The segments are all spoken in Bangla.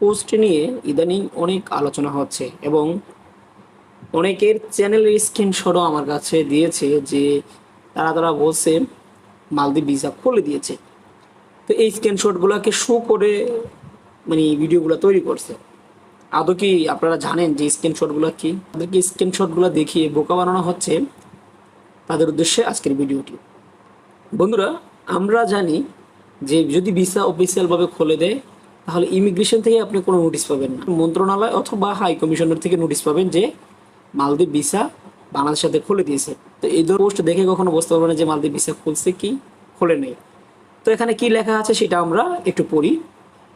পোস্ট নিয়ে ইদানিং অনেক আলোচনা হচ্ছে এবং অনেকের চ্যানেলের স্ক্রিনশটও আমার কাছে দিয়েছে যে তারা তারা বলছে মালদ্বীপ ভিসা খুলে দিয়েছে। তো এই স্ক্রিনশটগুলোকে শো করে মানে ভিডিওগুলো তৈরি করছে। আদৌ কি আপনারা জানেন যে স্ক্রিনশটগুলো কি? তাদেরকে স্ক্রিনশটগুলো দেখিয়ে বোকা বানানো হচ্ছে তাদের উদ্দেশ্যে আজকের ভিডিওটি। বন্ধুরা, আমরা জানি যে যদি ভিসা অফিসিয়ালভাবে খুলে দেয় তাহলে ইমিগ্রেশন থেকে আপনি কোনো নোটিশ পাবেন না। মন্ত্রণালয় অথবা হাই কমিশনার থেকে নোটিশ পাবেন যে মালদ্বীপ ভিসা বাংলাদেশের সাথে খুলে দিয়েছে। তো এই ধরনের পোস্ট দেখে কখনো বুঝতে পারবেন যে মালদ্বীপ ভিসা খুলছে কি, খুলে নেই। তো এখানে কি লেখা আছে সেটা আমরা একটু পড়ি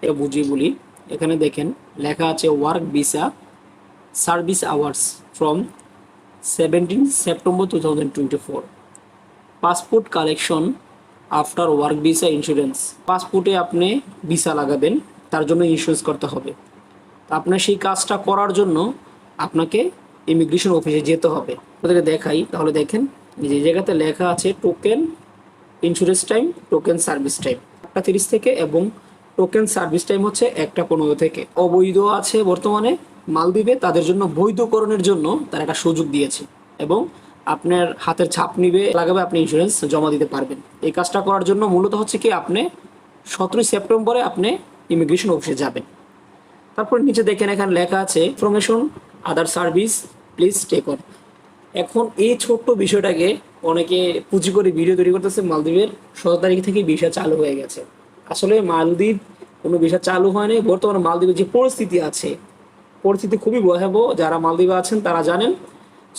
এটা বুঝিয়ে বলি। এখানে দেখেন, লেখা আছে work visa service hours from seventeen September two thousand twenty four passport collection after work visa insurance পাসপোর্টে আপনি ভিসা লাগাবেন। তার জন্য ইন্স্যুরেন্স করতে হবে। তা আপনার সেই কাজটা করার জন্য আপনাকে ইমিগ্রেশন অফিসে যেতে হবে। ওদেরকে দেখাই, তাহলে দেখেন যে জায়গাতে লেখা আছে token insurance time token service time একটা তিরিশ থেকে এবং টোকেন সার্ভিস টাইম হচ্ছে একটা পনেরো থেকে। অবৈধ আছে বর্তমানে, মালদ্বীপে, তাদের জন্য বৈধকরণের জন্য তারা একটা সুযোগ দিয়েছে। এবং আপনার হাতের ছাপ নিবে, লাগাবে, আপনি ইন্স্যুরেন্স জমা দিতে পারবেন। এই কাজটা করার জন্য মূলত হচ্ছে কি, আপনি সতেরোই সেপ্টেম্বরে আপনি ইমিগ্রেশন অফিসে যাবেন। তারপর নিচে দেখেন এখানে লেখা আছে information other service please take on এখন এই ছোট্ট বিষয়টাকে অনেকে পুঁজি করে ভিডিও তৈরি করতেছে, মালদ্বীপের সতেরো তারিখ থেকে ভিসা চালু হয়ে গেছে। আসলে মালদ্বীপ কোনো ভিসা চালু হয়নি বর্তমানে মালদ্বীপের যে পরিস্থিতি আছে, পরিস্থিতি খুবই ভয়াবহ। যারা মালদ্বীপে আছেন তারা জানেন।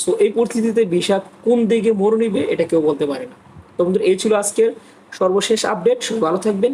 সো এই পরিস্থিতিতে ভিসা কোন দিকে মোড় নিবে, এটা কেউ বলতে পারে না। তো বন্ধুরা, এই ছিল আজকের সর্বশেষ আপডেট ভালো থাকবেন।